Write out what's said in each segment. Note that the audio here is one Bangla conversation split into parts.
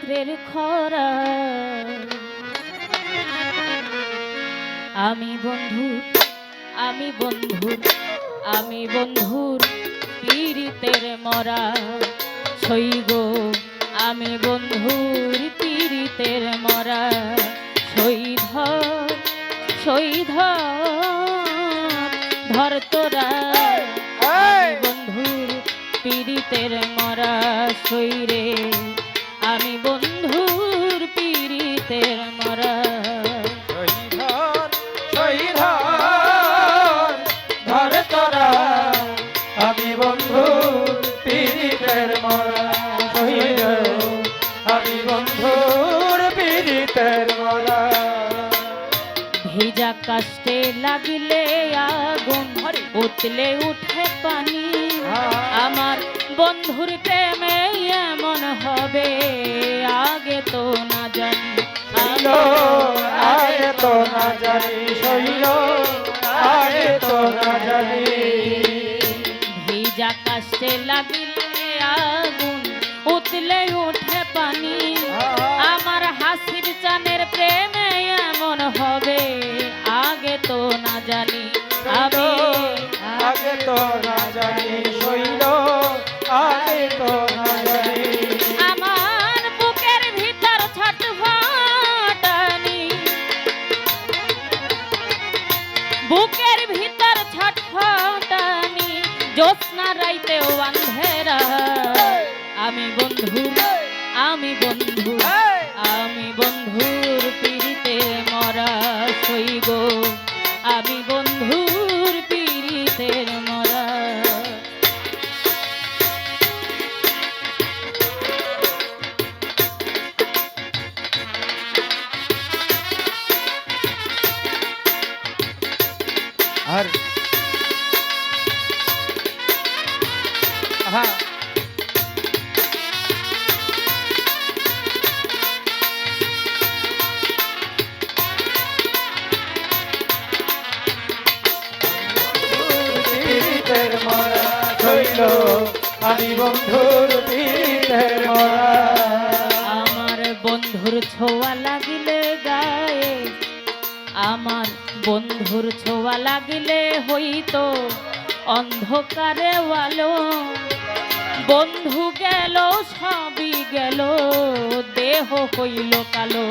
বুকের খরা। আমি বন্ধুর আমি বন্ধুর আমি বন্ধুর পীড়িতের মরা। সইগ আমি বন্ধুর পীড়িতের মরা। সৈধ সৈধ ধর তোরা। বন্ধুর পীড়িতের মরা সইরে আমি লাগিলে আগুন উতলে উঠে পানি। আমার বন্ধুর প্রেমে এমন হবে আগে তো না জানি। আগে তো না জানি শৈল আগে তো না জানি। ভেজা কাষ্টে লাগিলে আগুন উতলে উঠে পানি। আমার হাসির চানের প্রেমে এমন হবে জানি আমি আগে তো না জানি শৈল আগে তো না জানি। আমার বুকের ভিতর ছটফটানি বুকের ভিতর ছটফটানি জ্যোৎস্না রাইতেও আন্ধেরা আমি বন্ধু আমি বন্ধু আমি বন্ধুর পিড়িতে মরা সইগ আমি বন্ধুর আমি বন্ধুর আমার বন্ধুর ছোঁয়া লাগিলে গায়ে আমার বন্ধুর ছোঁয়া লাগিলে হইতো অন্ধকারে আলো। বন্ধু গেল সবই গেল দেহ হইল কালো।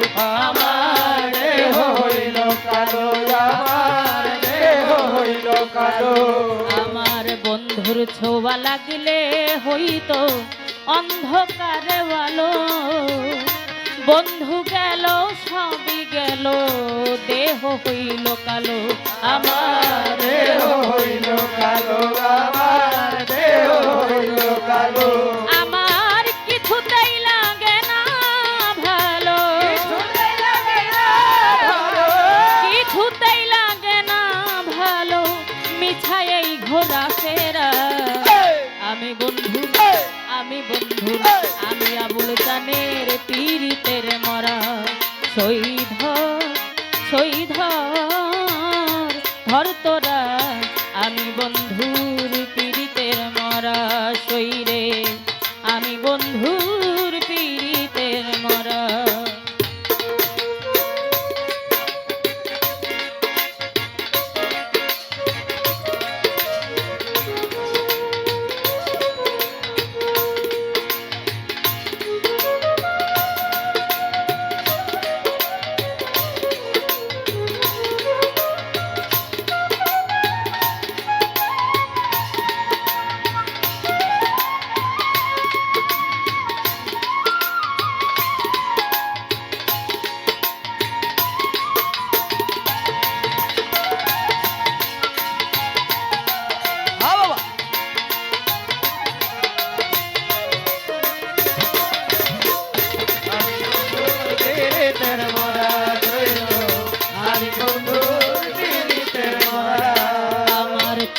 আমার দেহ হইল কালো আমার দেহ হইল কালো। আমার বন্ধুর ছোয়া লাগলে হইত অন্ধকারে আলো। বন্ধু গেল, সবই গেল, দেহ হইল কালো, আমার দেহ হইল কালো, আমার দেহ হইল কালো। আমি বন্ধু আমি আবুল জানের পীড়িতের মরা। শহীদ শহীদ ধর তোরা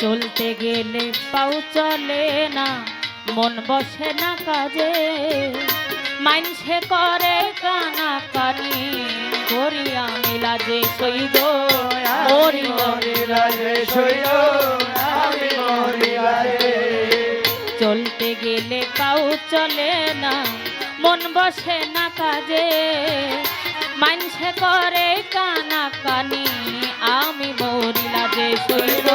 চলতে গেলে পাও চলে না, মন বসে না কাজে। মাইনসে করে কানা কানি মরিলারে শৈল আমি মরিলারে চলতে গেলে পাও চলে না, মন বসে না কাজে। মানছে করে কানা কানি, আমি মরিলা যে শৈল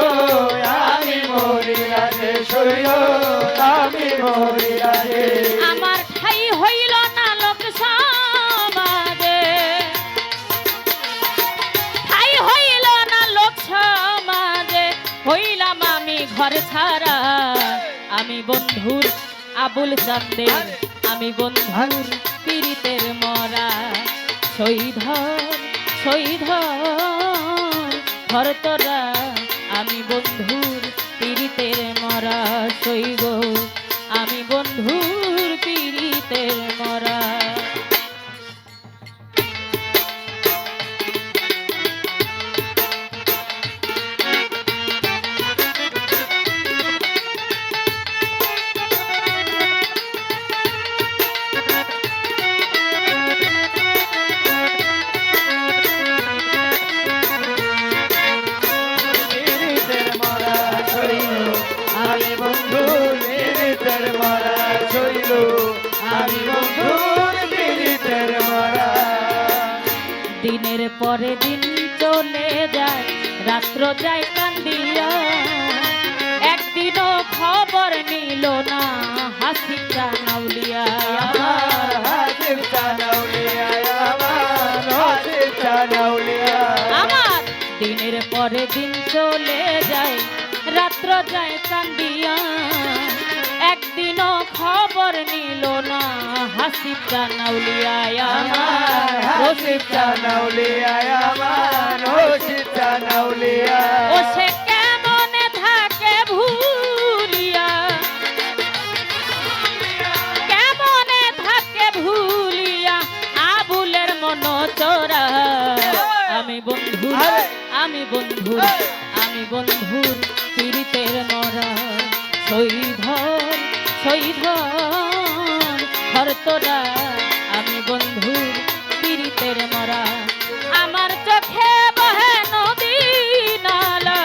আমি মরিলা যে শৈল আমি মরিলা যে আমার ঠাই হইল না লোক সমাজে, ঠাই হইল না লোক সমাজে, হইলাম আমি ঘর ছাড়া। আমি বন্ধুর আবুল চান্দের আমি বন্ধুর পীড়িতের মরা। শহীধর শহীধর ভরতরা আমি বন্ধুর পীড়িতের মরা শৈব আমি বন্ধুর পীড়িতের মরা। দিনের পরে দিন চলে যায় রাত্র যায় কান্দিয়া। একদিনও খবর নিল না হাসি নাউলিয়া। আমার হাসিব চানাউলিয়া আমার হাসিব চানাউলিয়া আমার দিনের পরে দিন চলে যায় রাত্র যায় কান্দিয়া। খবর নিল না আমার হাসিব চানাউলিয়া আমার হাসিব চানাউলিয়া ও সে কেমনে থাকে ভুলিয়া কেমনে থাকে ভুলিয়া আবুলের মন চোরা আমি বন্ধু আমি বন্ধু আমি বন্ধুর পীড়িতের মরা শহীধর শহীধর হর তোরা আমি বন্ধুর পীড়িতের মরা আমার চোখে বহে নদী নালা।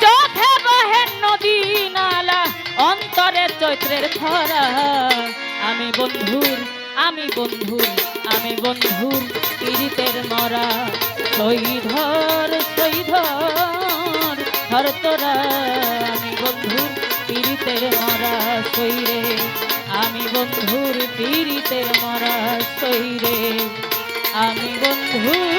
চোখে বহে নদী নালা, অন্তরে চৈত্রের খরা। আমি বন্ধুর আমি বন্ধুর আমি বন্ধুর পীড়িতের মরা শহীধর শহীধর হর তোরা আমি বন্ধুর পীড়িতের মরা সইরে আমি বন্ধুর পীড়িতের মরা সইরে আমি বন্ধু